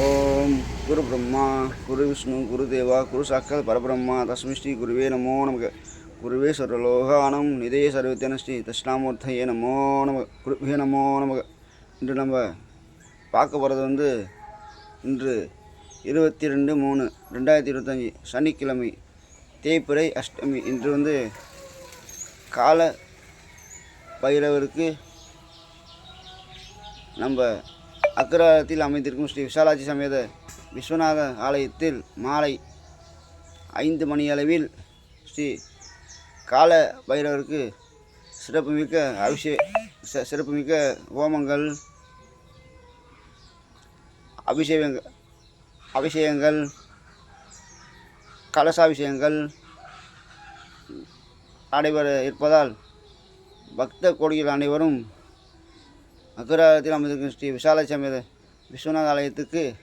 ஓம் குரு பிரம்மா குரு விஷ்ணு குரு தேவா குரு சாக்கல் பரபிரம்மா தஸ்மை ஸ்ரீ குருவே நமோ நமக. குருவே சர்வலோகானம் நிதய சர்வத்தேன ஸ்ரீ தட்சிணாமூர்த்தையே நமோ நமக. குருவே நமோ நமக. இன்று நம்ம பார்க்க போகிறது வந்து இன்று இருபத்தி ரெண்டு மூணு ரெண்டாயிரத்தி இருபத்தஞ்சி சனிக்கிழமை தேய்பிறை அஷ்டமி. இன்று வந்து கால பைரவருக்கு நம்ம அக்ரஹாரத்தில் அமைந்திருக்கும் ஸ்ரீ விசாலாட்சி சமேத விஸ்வநாத ஆலயத்தில் மாலை ஐந்து மணியளவில் ஸ்ரீ கால பைரவருக்கு சிறப்புமிக்க அபிஷே ச- சிறப்புமிக்க ஹோமங்கள் அபிஷேகங்கள் அபிஷேகங்கள் கலசாபிஷேகங்கள் நடைபெற இருப்பதால் பக்த கோடிகள் அனைவரும் அக்ரஹாரத்தில் அமைந்திருக்கும் ஸ்ரீ விசால சமேத விஸ்வநாத ஆலயத்துக்கு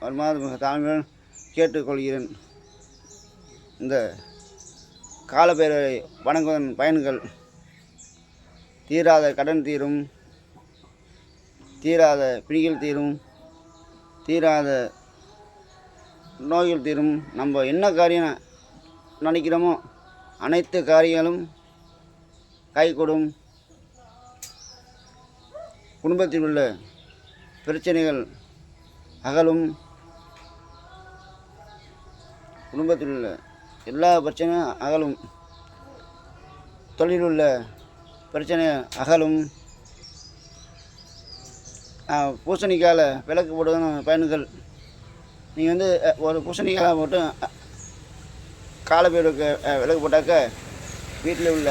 வருமாறு மிக தாழ்மையுடன் கேட்டுக்கொள்கிறேன். இந்த காலப்பேரவை வணங்குவதன் பயன்கள். தீராத கடன் தீரும். தீராத பிடிகள் தீரும். தீராத நோய்கள் தீரும். நம்ம என்ன காரியம் நினைக்கிறோமோ அனைத்து காரியங்களும் கைகூடும். குடும்பத்தில் உள்ள பிரச்சனைகள் அகலும். குடும்பத்தில் உள்ள எல்லா பிரச்சனையும் அகலும். தொழில் உள்ள பிரச்சனை அகலும். பூசணிக்கால விளக்கு போடுவதன் பயன்கள். நீங்கள் வந்து ஒரு பூசணிக்கால மட்டும் கால பேருக்கு விளக்கு போட்டாக்க வீட்டில் உள்ள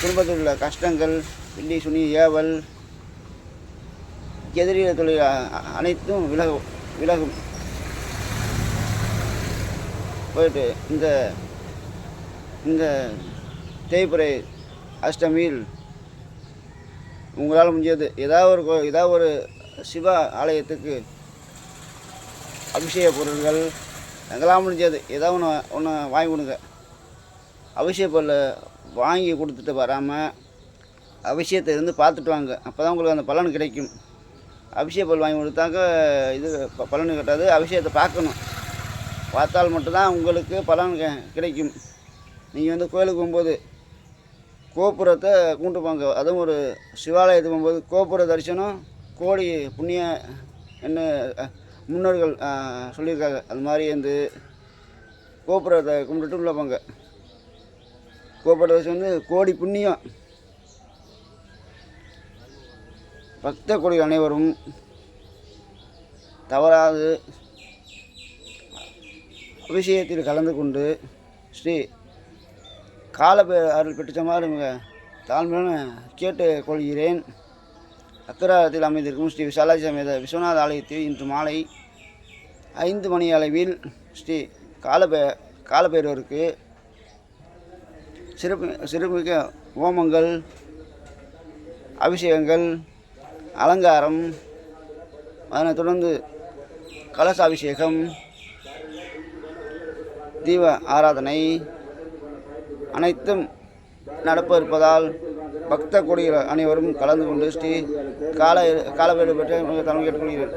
குடும்பத்தில் உள்ள கஷ்டங்கள் பில்லி சுனி ஏவல் எதிரிய தொழில் அனைத்தும் விலகும் விலகும். போயிட்டு இந்த இந்த தேய்பிறை அஷ்டமியில் உங்களால் முடிஞ்சது. ஏதாவது ஒரு கோ- ஏதாவது ஒரு சிவ ஆலயத்துக்கு அபிஷேக பொருட்கள் எங்களால் முடிஞ்சது. ஏதாவது ஒன்று ஒன்று வாங்கி கொடுங்க. அபிஷேக பொருளை வாங்கி கொடுத்துட்டு வராமல் அபிஷேகத்தை இருந்து பார்த்துட்டு வாங்க. அப்போ தான் உங்களுக்கு அந்த பலன் கிடைக்கும். அபிஷேக பொருள் வாங்கி கொடுத்தாக்க இது ப- பலன் கட்டாது. அபிஷேகத்தை பார்க்கணும். பார்த்தால் மட்டும்தான் உங்களுக்கு பலன் கிடைக்கும். நீங்கள் வந்து கோயிலுக்கு போகும்போது கோபுரத்தை கூண்டு போங்க. அதுவும் ஒரு சிவாலயத்துக்கு போகும்போது கோபுர தரிசனம் கோடி புண்ணிய என்ன முன்னோர்கள் சொல்லியிருக்காங்க. அது மாதிரி வந்து கோபுரத்தை கும்பிட்டுட்டு உள்ள போங்க. கோபுர தரிசனம் வந்து கோடி புண்ணியம் பக்த கொடிகள் அனைவரும் தவறாது அபிஷேகத்தில் கலந்து கொண்டு ஸ்ரீ காலபே அருள் பெற்றுமாறு மிக தாழ்மையான கேட்டுக் கொள்கிறேன். அக்கராரத்தில் அமைந்திருக்கும் ஸ்ரீ விசாலாஜி சமேத விஸ்வநாத ஆலயத்தில் இன்று மாலை ஐந்து மணி அளவில் ஸ்ரீ காலபே காலபைரவருக்கு சிறப்பு சிறப்புமிக்க ஹோமங்கள் அபிஷேகங்கள் அலங்காரம். அதனைத் தொடர்ந்து கலசாபிஷேகம் தீப ஆராதனை அனைத்தும் நடப்ப இருப்பதால் பக்த கொடிகள் அனைவரும் கலந்து கொண்டு ஸ்ரீ கால காலவேடு பெற்று தலைமை கேட்டுக்கொள்கிறேன்.